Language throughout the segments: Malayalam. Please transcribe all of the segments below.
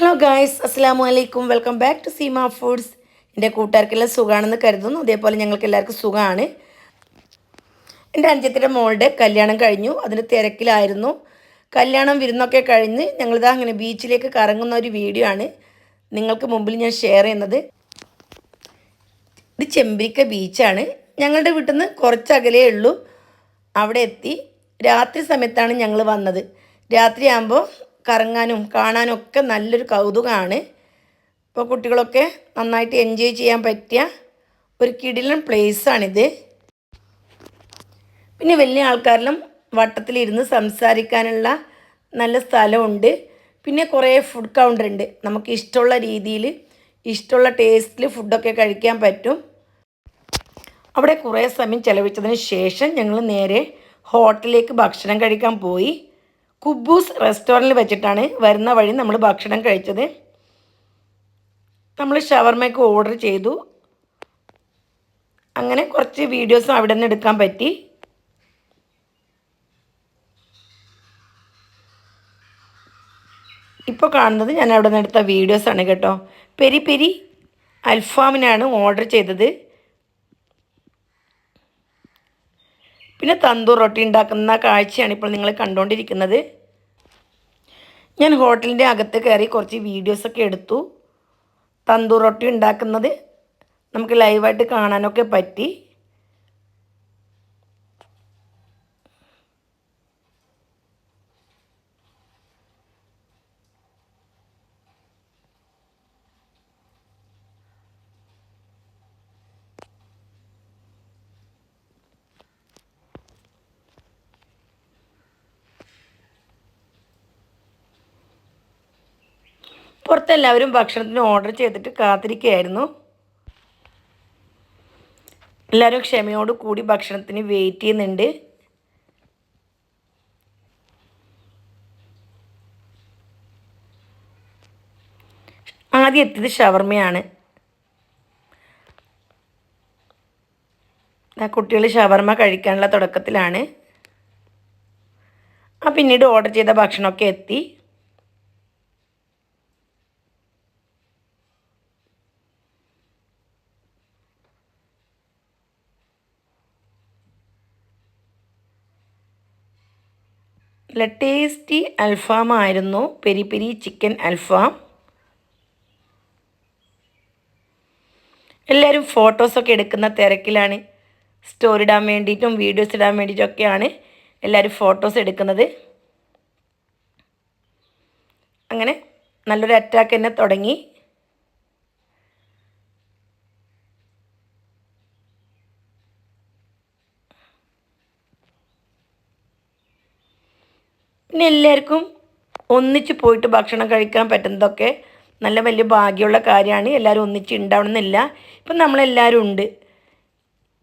ഹലോ ഗായ്സ് അസ്സാം വലൈക്കും welcome back to Seema foods എന്റെ കൂട്ടുകാർക്കെല്ലാം സുഖമാണെന്ന് കരുതുന്നു. അതേപോലെ ഞങ്ങൾക്ക് എല്ലാവർക്കും സുഖമാണ്. എന്റെ അഞ്ചത്തിന്റെ മോളുടെ കല്യാണം കഴിഞ്ഞു. അതിന് തിരക്കിലായിരുന്നു. കല്യാണം വിരുന്നൊക്കെ കഴിഞ്ഞ് ഞങ്ങളിതാ അങ്ങനെ ബീച്ചിലേക്ക് കറങ്ങുന്ന ഒരു വീഡിയോ ആണ് നിങ്ങൾക്ക് മുമ്പിൽ ഞാൻ ഷെയർ ചെയ്യുന്നത്. ഇത് ചെമ്പിരിക്ക ബീച്ചാണ് ഞങ്ങളുടെ വീട്ടിൽ നിന്ന് കുറച്ച് അകലേ ഉള്ളൂ. അവിടെ എത്തി. രാത്രി സമയത്താണ് ഞങ്ങൾ വന്നത്. രാത്രിയാകുമ്പോൾ കറങ്ങാനും കാണാനും ഒക്കെ നല്ലൊരു കൗതുകമാണ് ഇപ്പോൾ കുട്ടികളൊക്കെ നന്നായിട്ട് എൻജോയ് ചെയ്യാൻ പറ്റിയ ഒരു കിടിലൻ പ്ലേസാണിത് പിന്നെ വലിയ ആൾക്കാരിലും വട്ടത്തിലിരുന്ന് സംസാരിക്കാനുള്ള നല്ല സ്ഥലമുണ്ട്. പിന്നെ കുറേ ഫുഡ് കൗണ്ടർ ഉണ്ട്. നമുക്ക് ഇഷ്ടമുള്ള രീതിയിൽ ഇഷ്ടമുള്ള ടേസ്റ്റിൽ ഫുഡൊക്കെ കഴിക്കാൻ പറ്റും. അവിടെ കുറേ സമയം ചിലവഴിച്ചതിന് ശേഷം ഞങ്ങൾ നേരെ ഹോട്ടലിലേക്ക് ഭക്ഷണം കഴിക്കാൻ പോയി. കുബൂസ് റെസ്റ്റോറന്റിൽ വെച്ചിട്ടാണ് വരുന്ന വഴി നമ്മൾ ഭക്ഷണം കഴിച്ചത്. നമ്മൾ ഷവർമയ്ക്ക് ഓർഡർ ചെയ്തു. അങ്ങനെ കുറച്ച് വീഡിയോസും അവിടെ നിന്ന് എടുക്കാൻ പറ്റി. ഇപ്പോൾ കാണുന്നത് ഞാൻ അവിടെ നിന്ന് എടുത്ത വീഡിയോസാണ് കേട്ടോ. പെരി പെരി അൽഫാമിനാണ് ഓർഡർ ചെയ്തത്. പിന്നെ തന്തൂർ റൊട്ടി ഉണ്ടാക്കുന്ന കാഴ്ചയാണ് ഇപ്പോൾ നിങ്ങൾ കണ്ടുകൊണ്ടിരിക്കുന്നത്. ഞാൻ ഹോട്ടലിന്റെ അകത്ത് കയറി കുറച്ച് വീഡിയോസൊക്കെ എടുത്തു. തന്തൂർ റൊട്ടി ഉണ്ടാക്കുന്നത് നമുക്ക് ലൈവായിട്ട് കാണാനൊക്കെ പറ്റി. പുറത്തെല്ലാവരും ഭക്ഷണത്തിന് ഓർഡർ ചെയ്തിട്ട് കാത്തിരിക്കുകയായിരുന്നു. എല്ലാവരും ക്ഷമയോട് കൂടി ഭക്ഷണത്തിന് വെയിറ്റ് ചെയ്യുന്നുണ്ട്. ആദ്യം എത്തിയത് ഷവർമ്മയാണ് കുട്ടികൾ ഷവർമ്മ കഴിക്കാനുള്ള തുടക്കത്തിലാണ്. ആ പിന്നീട് ഓർഡർ ചെയ്ത ഭക്ഷണമൊക്കെ എത്തി. നല്ല ടേസ്റ്റി അൽഫാം ആയിരുന്നു. പെരി പെരി ചിക്കൻ അൽഫാം. എല്ലാവരും ഫോട്ടോസൊക്കെ എടുക്കുന്ന തിരക്കിലാണ്. സ്റ്റോറി ഇടാൻ വേണ്ടിയിട്ടും വീഡിയോസ് ഇടാൻ വേണ്ടിയിട്ടൊക്കെയാണ് എല്ലാവരും ഫോട്ടോസ് എടുക്കുന്നത്. അങ്ങനെ നല്ലൊരു അറ്റാക്ക് തന്നെ തുടങ്ങി. പിന്നെ എല്ലാവർക്കും ഒന്നിച്ച് പോയിട്ട് ഭക്ഷണം കഴിക്കാൻ പറ്റുന്നതൊക്കെ നല്ല വലിയ ഭാഗ്യമുള്ള കാര്യമാണ്. എല്ലാവരും ഒന്നിച്ച് ഉണ്ടാവണമെന്നില്ല ഇപ്പം നമ്മളെല്ലാവരും ഉണ്ട്.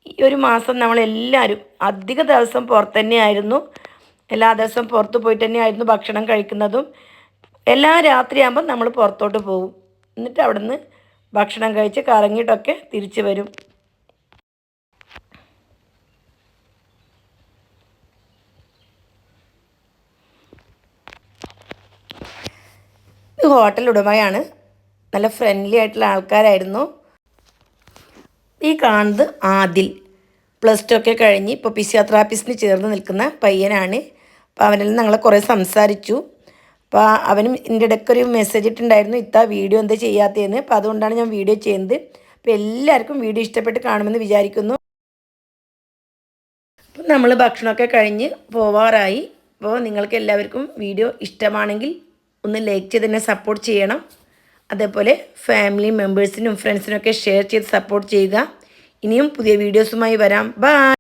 ഈ ഒരു മാസം നമ്മളെല്ലാവരും അധിക ദിവസം പുറത്ത് തന്നെയായിരുന്നു. എല്ലാ ദിവസവും പുറത്ത് പോയിട്ട് തന്നെയായിരുന്നു ഭക്ഷണം കഴിക്കുന്നതും. എല്ലാ രാത്രിയാകുമ്പം നമ്മൾ പുറത്തോട്ട് പോകും. എന്നിട്ട് അവിടെ നിന്ന് ഭക്ഷണം കഴിച്ച് കറങ്ങിയിട്ടൊക്കെ തിരിച്ചു വരും. ഹോട്ടൽ ഉടമയാണ്. നല്ല ഫ്രണ്ട്ലി ആയിട്ടുള്ള ആൾക്കാരായിരുന്നു. ഈ കാണുന്നത് ആദിൽ. പ്ലസ് ടു ഒക്കെ കഴിഞ്ഞ് ഇപ്പോൾ ഫിസിയോതെറാപ്പിസ്റ്റിന് ചേർന്ന് നിൽക്കുന്ന പയ്യനാണ്. അപ്പോൾ അവനിൽ ഞങ്ങളെ കുറേ സംസാരിച്ചു. അപ്പോൾ അവനും എന്റെ ഇടയ്ക്കൊരു മെസ്സേജ് ഇട്ടുണ്ടായിരുന്നു ഇത്ത വീഡിയോ എന്താ ചെയ്യാത്തതെന്ന്? അപ്പോൾ അതുകൊണ്ടാണ് ഞാൻ വീഡിയോ ചെയ്യുന്നത്. അപ്പോൾ എല്ലാവർക്കും വീഡിയോ ഇഷ്ടപ്പെട്ട് കാണുമെന്ന് വിചാരിക്കുന്നു. അപ്പം നമ്മൾ ഭക്ഷണമൊക്കെ കഴിഞ്ഞ് പോവാറായി. അപ്പോൾ നിങ്ങൾക്ക് എല്ലാവർക്കും വീഡിയോ ഇഷ്ടമാണെങ്കിൽ ഒന്ന് ലൈക്ക് ചെയ്ത് തന്നെ സപ്പോർട്ട് ചെയ്യണം. അതേപോലെ ഫാമിലി മെമ്പേഴ്സിനും ഫ്രണ്ട്സിനും ഒക്കെ ഷെയർ ചെയ്ത് സപ്പോർട്ട് ചെയ്യുക. ഇനിയും പുതിയ വീഡിയോസുമായി വരാം. ബൈ